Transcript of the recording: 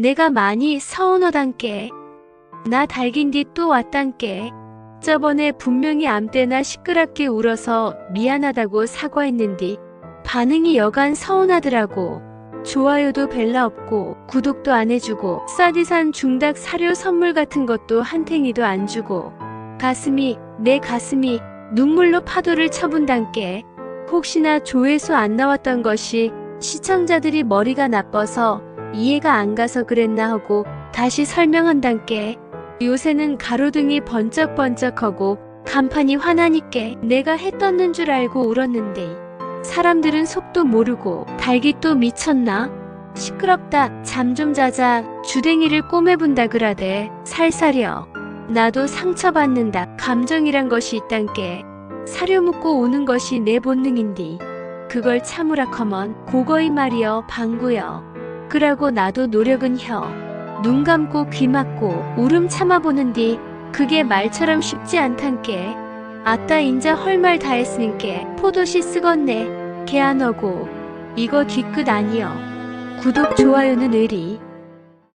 내가 많이 서운하단께. 나 달긴디 또 왔단께. 저번에 분명히 암 때나 시끄럽게 울어서 미안하다고 사과했는디 반응이 여간 서운하더라고. 좋아요도 벨라 없고 구독도 안 해주고 싸디산 중닭 사료 선물 같은 것도 한 탱이도 안 주고 가슴이 내 가슴이 눈물로 파도를 쳐본단께 혹시나 조회수 안 나왔던 것이 시청자들이 머리가 나빠서 이해가 안 가서 그랬나 하고 다시 설명한단께 요새는 가로등이 번쩍번쩍하고 간판이 화나니께 내가 해 떴는 줄 알고 울었는데 사람들은 속도 모르고 달기 또 미쳤나? 시끄럽다 잠 좀 자자 주댕이를 꼬매본다 그라대. 살살여. 나도 상처받는다. 감정이란 것이 있단께 사려 묻고 우는 것이 내 본능인디. 그걸 참으라 커먼 고거이 말이여 방구여 그러고 나도 노력은 혀. 눈 감고 귀 막고 울음 참아보는디 그게 말처럼 쉽지 않단께. 아따 인자 헐말 다 했으니께 포도시 쓰겄네. 개안하고. 이거 뒤끝 아니여. 구독 좋아요는 의리